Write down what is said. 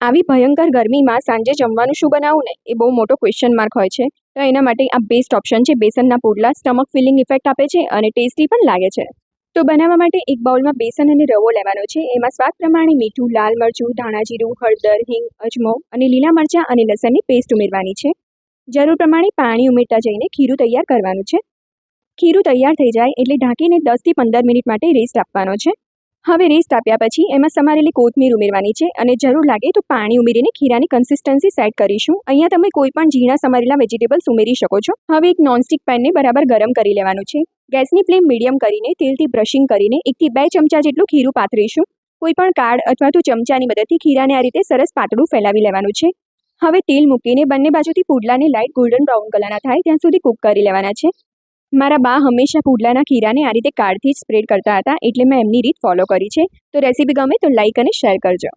આવી ભયંકર ગરમીમાં સાંજે જમવાનું શું બનાવવું ને એ બહુ મોટો ક્વેશ્ચન માર્ક હોય છે. તો એના માટે આ બેસ્ટ ઓપ્શન છે બેસનના પુડલા. સ્ટમક ફિલિંગ ઇફેક્ટ આપે છે અને ટેસ્ટી પણ લાગે છે. તો બનાવવા માટે એક બાઉલમાં બેસન અને રવો લેવાનો છે. એમાં સ્વાદ પ્રમાણે મીઠું, લાલ મરચું, ધાણા જીરું, હળદર, હિંગ, અજમો અને લીલા મરચાં અને લસણની પેસ્ટ ઉમેરવાની છે. જરૂર પ્રમાણે પાણી ઉમેરતા જઈને ખીરું તૈયાર કરવાનું છે. ખીરું તૈયાર થઈ જાય એટલે ઢાંકીને દસથી પંદર મિનિટ માટે રેસ્ટ આપવાનો છે. હવે રેસ્ટ આપ્યા પછી એમાં સમારેલી કોથમીર ઉમેરવાની છે અને જરૂર લાગે તો પાણી ઉમેરીને ખીરાની કન્સિસ્ટન્સી સેટ કરીશું. અહીંયા તમે કોઈ પણ ઝીણા સમારેલા વેજીટેબલ્સ ઉમેરી શકો છો. હવે એક નોનસ્ટિક પેનને બરાબર ગરમ કરી લેવાનું છે. ગેસની ફ્લેમ મીડિયમ કરીને તેલથી બ્રશિંગ કરીને એકથી બે ચમચા જેટલું ખીરું પાથરીશું. કોઈ પણ કાર્ડ અથવા તો ચમચાની મદદથી ખીરાને આ રીતે સરસ પાતળું ફેલાવી લેવાનું છે. હવે તેલ મૂકીને બંને બાજુથી પુડલાને લાઇટ ગોલ્ડન બ્રાઉન કલરના થાય ત્યાં સુધી કૂક કરી લેવાના છે. મારા બા હંમેશા પુડલાના ખીરાને આ રીતે કાર્ડથી સ્પ્રેડ કરતા હતા, એટલે મેં એમની રીત ફોલો કરી છે. તો રેસીપી ગમે તો લાઇક અને શેર કરજો.